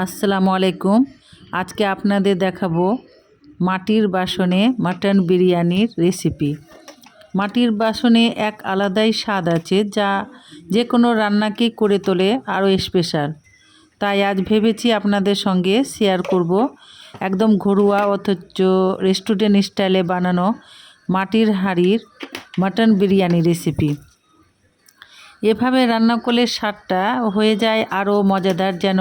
আসসালামু আলাইকুম। আজকে আপনাদের দেখাবো মাটির বাসনে মাটন বিরিয়ানির রেসিপি। মাটির বাসনে এক আলাদাই স্বাদ আছে যা যে কোনো রান্নাকেই করে তোলে আরও স্পেশাল। তাই আজ ভেবেছি আপনাদের সঙ্গে শেয়ার করব একদম ঘরোয়া অথচ রেস্টুরেন্ট স্টাইলে বানানো মাটির হাঁড়ির মাটন বিরিয়ানি রেসিপি। এভাবে রান্না করলে স্বাদটা হয়ে যায় আরও মজাদার যেন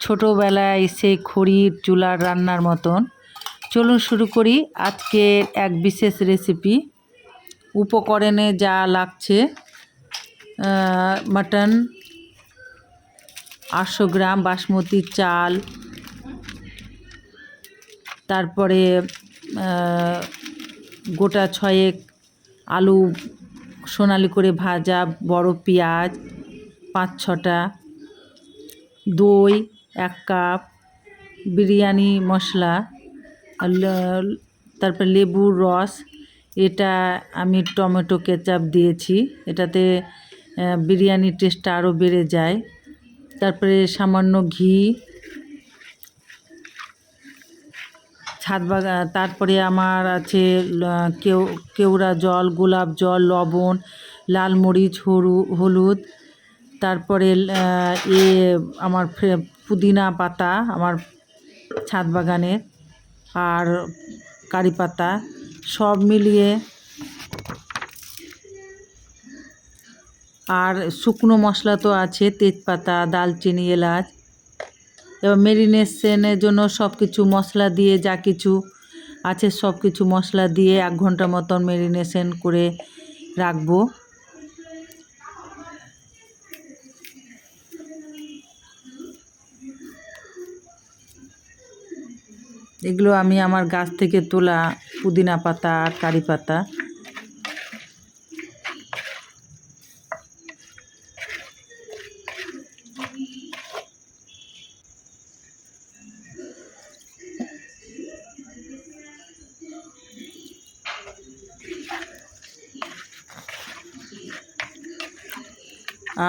ছোটোবেলায় সেই খড়ির চুলার রান্নার মতন। চলুন শুরু করি আজকের এক বিশেষ রেসিপি উপকরণে যা লাগছে মাটন আটশো গ্রাম বাসমতি চাল, তারপরে গোটা ছয়েক আলু সোনালি করে ভাজা, বড় পেঁয়াজ, পাঁচ ছটা, দই এক কাপ বিরিয়ানি মশলা তারপর লেবুর রস, এটা আমি টমেটো কেচাপ দিয়েছি। এটাতে বিরিয়ানির টেস্টটা আরও বেড়ে যায়। তারপরে সামান্য ঘি, ছাদ বাগান তারপরে আমার আছে কেউ, কেওড়া জল, গোলাপ জল, লবণ, লাল মরিচ হলু হলুদ। তারপরে এ, আমার পুদিনা পাতা আমার ছাদ বাগানের আর কারি পাতা সব মিলিয়ে আর শুকনো মশলা তো আছে, তেজপাতা, দালচিনি, এলাচ। এবার মেরিনেশনের জন্য সব কিছু মশলা দিয়ে যা কিছু আছে সব কিছু মশলা দিয়ে এক ঘণ্টা মতন মেরিনেশন করে রাখব। এগুলো আমি আমার গাছ থেকে তোলা পুদিনা পাতা আর কারি পাতা।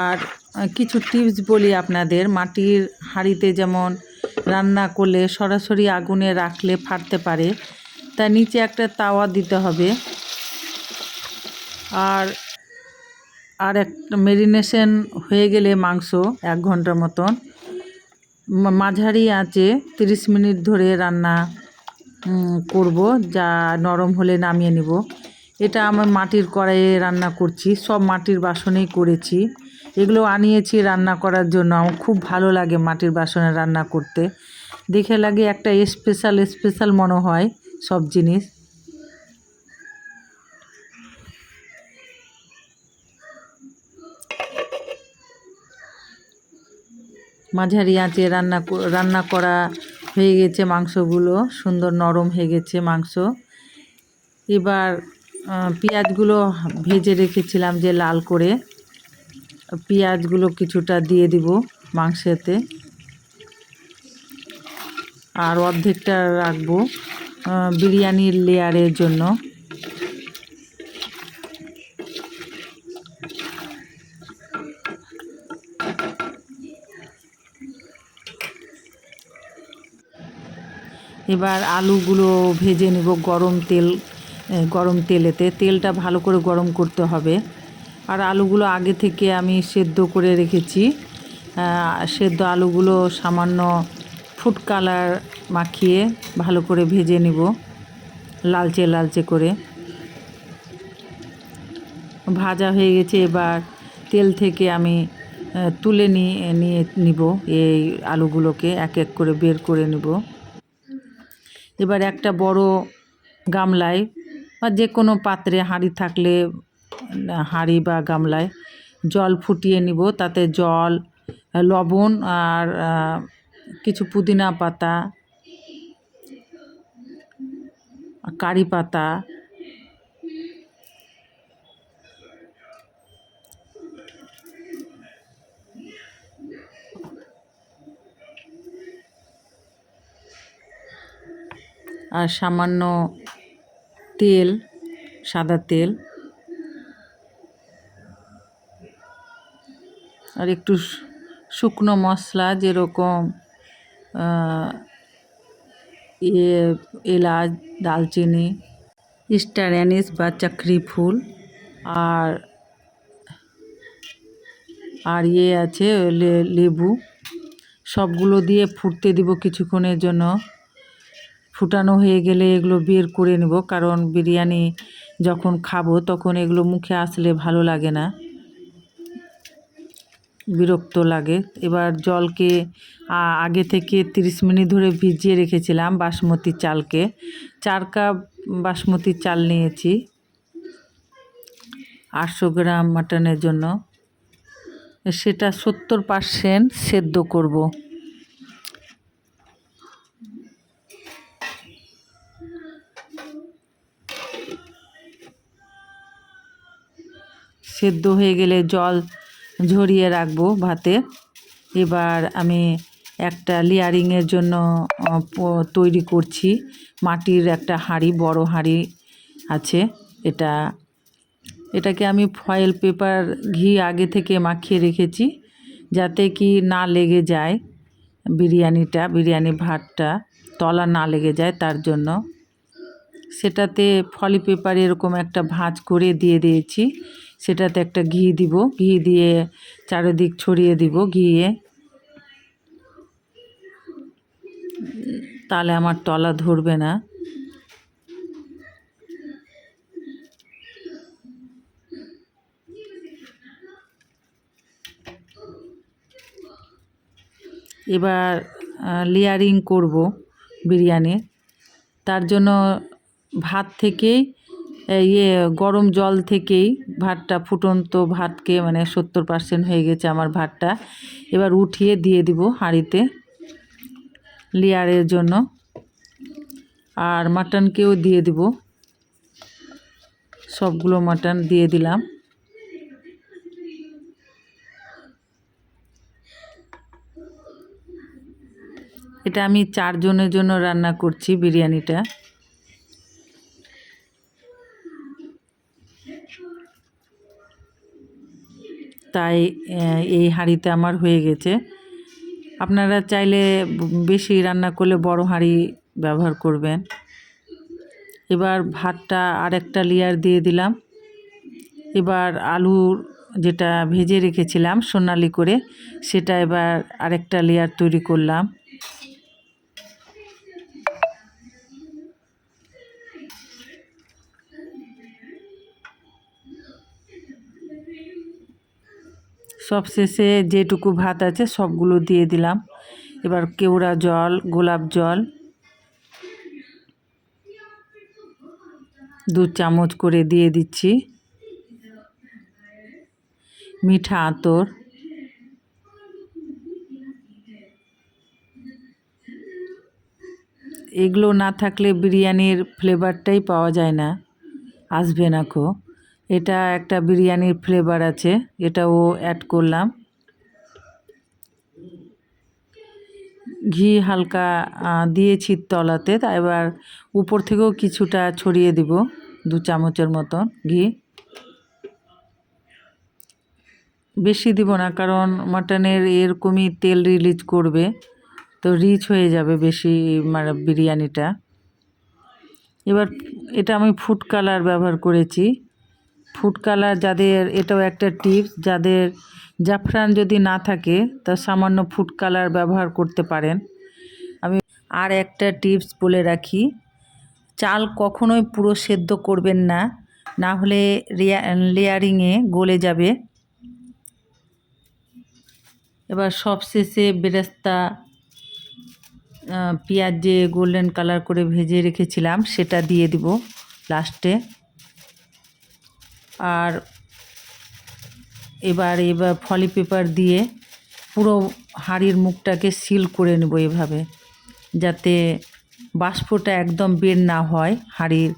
আর কিছু টিপস বলি আপনাদের, মাটির হাঁড়িতে যেমন রান্না করলে সরাসরি আগুনে রাখলে ফাটতে পারে। তা নিচে একটা তাওয়া দিতে হবে। আর আর একটা মেরিনেশন হয়ে গেলে মাংস এক ঘণ্টার মতন। মাঝারি আঁচে তিরিশ মিনিট ধরে রান্না করব, যা নরম হলে নামিয়ে নিব। এটা আমার মাটির কড়াইয়ে রান্না করছি, সব মাটির বাসনেই করেছি। এগুলো আনিয়েছি রান্না করার জন্য। আমার খুব ভালো লাগে মাটির বাসনে রান্না করতে। দেখে লাগে একটা স্পেশাল স্পেশাল মনে হয় সব জিনিস। মাঝারি আঁচে রান্না রান্না করা হয়ে গেছে মাংসগুলো। সুন্দর নরম হয়ে গেছে মাংস। এবার পেঁয়াজগুলো ভেজে রেখেছিলাম যে লাল করে। পেঁয়াজগুলো কিছুটা দিয়ে দিব মাংসেতে। আর অর্ধেকটা রাখব বিরিয়ানির লেয়ারের জন্য। এবার আলুগুলো ভেজে নেব গরম তেল গরম তেলেতে। তেলটা ভালো করে গরম করতে হবে। আর আলুগুলো আগে থেকে আমি সেদ্ধ করে রেখেছি। সেদ্ধ আলুগুলো সামান্য ফুড কালার মাখিয়ে ভালো করে ভেজে নিব, লালচে লালচে করে। ভাজা হয়ে গেছে, এবার তেল থেকে আমি তুলে নিয়ে নিয়ে নিব এই আলুগুলোকে, এক এক করে বের করে নিব। এবার একটা বড় গামলায় বা যে কোনো পাত্রে হাঁড়ি থাকলে হাঁড়ি বা গামলায় জল ফুটিয়ে নিব। তাতে জল, লবণ আর কিছু পুদিনা পাতা, কারি পাতা, আর সামান্য তেল, সাদা তেল আর একটু শুকনো মশলা যেরকম এলাচ, দালচিনি, স্টার অ্যানিস বা চাকরি ফুল, আর আর ইয়ে আছে লেবু, সবগুলো দিয়ে ফুটতে দিব কিছুক্ষণের জন্য। ফুটানো হয়ে গেলে এগুলো বের করে নেব, কারণ বিরিয়ানি যখন খাব তখন এগুলো মুখে আসলে ভালো লাগে না। বিরক্ত লাগে। এবার জলকে আগে থেকে তিরিশ মিনিট ধরে ভিজিয়ে রেখেছিলাম বাসমতি চালকে। চার কাপ বাসমতি চাল নিয়েছি। আটশো গ্রাম মাটনের জন্য। সেটা সত্তর পার্সেন্ট সেদ্ধ করব। সেদ্ধ হয়ে গেলে জল ঝরিয়ে রাখব ভাতে। এবার আমি একটা লেয়ারিংয়ের জন্য তৈরি করছি। মাটির একটা হাঁড়ি, বড় হাঁড়ি আছে। এটা, এটাকে আমি ফয়েল পেপার, ঘি আগে থেকে মাখিয়ে রেখেছি যাতে কি না লেগে যায় বিরিয়ানিটা, বিরিয়ানি ভাতটা, তলা না লেগে যায় তার জন্য। সেটাতে ফলি পেপার এরকম একটা ভাঁজ করে দিয়ে দিয়েছি। সেটাতে একটা ঘি দিব। ঘি দিয়ে চারিদিক ছড়িয়ে দিব ঘিয়ে। তাহলে আমার তলা ধরবে না। এবার লেয়ারিং করব বিরিয়ানি তার জন্য ভাত থেকেই ইয়ে গরম জল থেকেই ভাতটা, ফুটন্ত ভাতকে মানে সত্তর পার্সেন্ট হয়ে গেছে আমার ভাতটা। এবার উঠিয়ে দিয়ে দিব হাঁড়িতে লেয়ারের জন্য। আর মাটনকেও দিয়ে দিব। সবগুলো মাটন দিয়ে দিলাম। এটা আমি চারজনের জন্য রান্না করছি বিরিয়ানিটা। তাই এই হাঁড়িতে আমার হয়ে গেছে। আপনারা চাইলে বেশি রান্না করলে বড় হাঁড়ি ব্যবহার করবেন। এবার ভাতটা আরেকটা লেয়ার দিয়ে দিলাম। এবার আলুর যেটা ভেজে রেখেছিলাম সোনালি করে, সেটা এবার আরেকটা লেয়ার তৈরি করলাম। সব শেষে যেটুকু ভাত আছে সবগুলো দিয়ে দিলাম। এবার কেওড়া জল, গোলাপ জল, দু চামচ করে দিয়ে দিচ্ছি। মিঠা আতর। এগুলো না থাকলে বিরিয়ানির ফ্লেভারটাই পাওয়া যায় না, আসবে না কো। এটা একটা বিরিয়ানির ফ্লেভার আছে, এটাও অ্যাড করলাম। ঘি হালকা দিয়েছি তলাতে, তা এবার উপর থেকেও কিছুটা ছড়িয়ে দিব, দু চামচের মতন ঘি। বেশি দিব না, কারণ মাটনের এরকমই তেল রিলিজ করবে, তো রিচ হয়ে যাবে বেশি মানে বিরিয়ানিটা। এবার এটা আমি ফুড কালার ব্যবহার করেছি। ফুড কালার যাদের, এটাও একটা টিপস, যাদের জাফরান যদি না থাকে, তা সামান্য ফুড কালার ব্যবহার করতে পারেন। আমি আর একটা টিপস বলে রাখি, চাল কখনোই পুরো সেদ্ধ করবেন না না হলে লেয়ারিংয়ে গলে যাবে। এবার সবশেষে বেরেস্তা পেঁয়াজ যে গোল্ডেন কালার করে ভেজে রেখেছিলাম, সেটা দিয়ে দিব লাস্টে। আর এবার এবার ফলি পেপার দিয়ে পুরো হাঁড়ির মুখটাকে সিল করে নেব এভাবে, যাতে বাষ্পটা একদম বের না হয় হাঁড়ির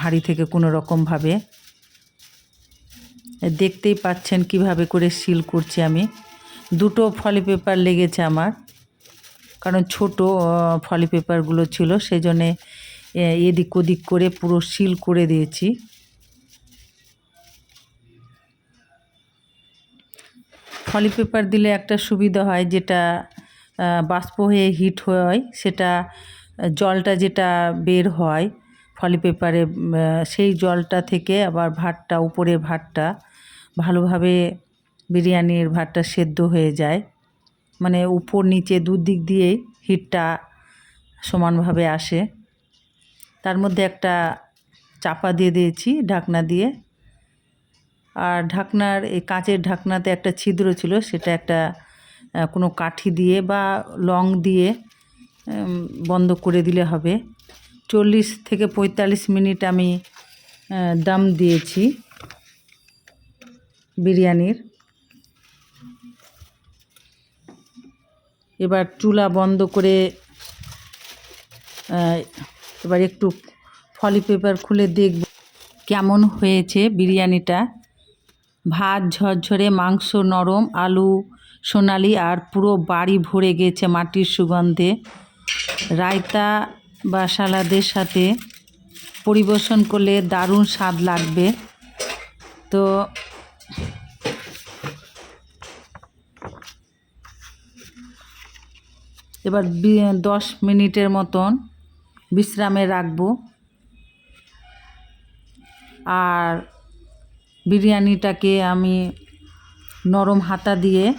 হাঁড়ি থেকে কোনো রকমভাবে। দেখতেই পাচ্ছেন কীভাবে করে সিল করছি আমি। দুটো ফলি পেপার লেগেছে আমার, কারণ ছোট ফলি পেপারগুলো ছিল সেই জন্যে এদিক ওদিক করে পুরো সিল করে দিয়েছি। ফলি পেপার দিলে একটা সুবিধা হয় যেটা বাষ্প হয়ে হিট হয়, সেটা, জলটা যেটা বের হয় ফলি পেপারে সেই জলটা থেকে আবার ভাতটা উপরের ভাতটা ভালোভাবে বিরিয়ানির ভাতটা সেদ্ধ হয়ে যায়। মানে উপর নিচে দুদিক দিয়েই হিটটা সমানভাবে আসে। তার মধ্যে একটা চাপা দিয়ে দিয়েছি, ঢাকনা দিয়ে। আর ঢাকনার, এই কাঁচের ঢাকনাতে একটা ছিদ্র ছিল, সেটা একটা কোনো কাঠি দিয়ে বা লং দিয়ে বন্ধ করে দিলে হবে। চল্লিশ থেকে পঁয়তাল্লিশ মিনিট আমি দাম দিয়েছি বিরিয়ানির। এবার চুলা বন্ধ করে এবার একটু ফলি পেপার খুলে দেখব কেমন হয়েছে বিরিয়ানিটা। ভাত, ঝরঝরে মাংস, নরম আলু, সোনালি আর পুরো বাড়ি ভরে গেছে মাটির সুগন্ধে। রায়তা বা সালাদের সাথে পরিবেশন করলে দারুণ স্বাদ লাগবে। তো এবার দশ মিনিটের মতন বিশ্রামে রাখব। আর বিরিয়ানিটাকে আমি নরম হাতা দিয়ে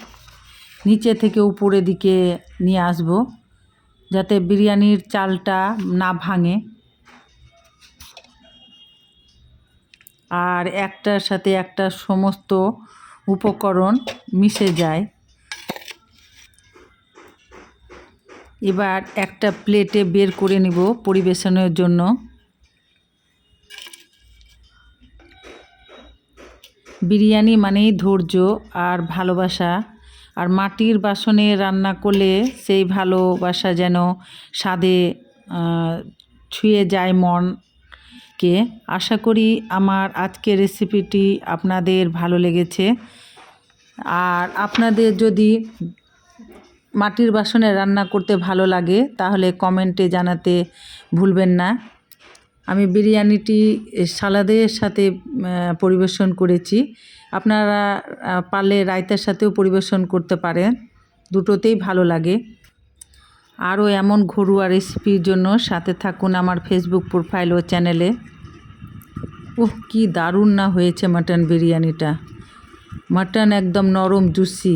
নিচে থেকে উপরের দিকে নিয়ে আসব, যাতে বিরিয়ানির চালটা না ভাঙে। আর একটার সাথে একটা সমস্ত উপকরণ মিশে যায়। এবার একটা প্লেটে বের করে নিব পরিবেশনের জন্য। বিরিয়ানি মানেই ধৈর্য আর ভালোবাসা। আর মাটির বাসনে রান্না করলে সেই ভালোবাসা যেন স্বাদে ছুঁয়ে যায় মনকে। আশা করি আমার আজকের রেসিপিটি আপনাদের ভালো লেগেছে। আর আপনাদের যদি মাটির বাসনে রান্না করতে ভালো লাগে, তাহলে কমেন্টে জানাতে ভুলবেন না। আমি বিরিয়ানিটি সালাদের সাথে পরিবেশন করেছি। আপনারা পারলে রায়তার সাথেও পরিবেশন করতে পারেন। দুটোতেই ভালো লাগে। আরও এমন ঘরোয়া রেসিপির জন্য সাথে থাকুন আমার ফেসবুক প্রোফাইল ও চ্যানেলে ওহ কি দারুণ না হয়েছে মাটন বিরিয়ানিটা। মাটন একদম নরম জুসি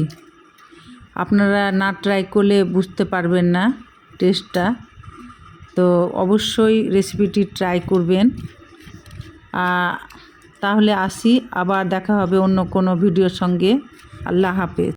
আপনারা না ট্রাই করলে বুঝতে পারবেন না টেস্টটা তো অবশ্যই রেসিপিটি ট্রাই করবেন। তাহলে আসি, আবার দেখা হবে অন্য কোনো ভিডিওর সঙ্গে। আল্লাহ হাফেজ।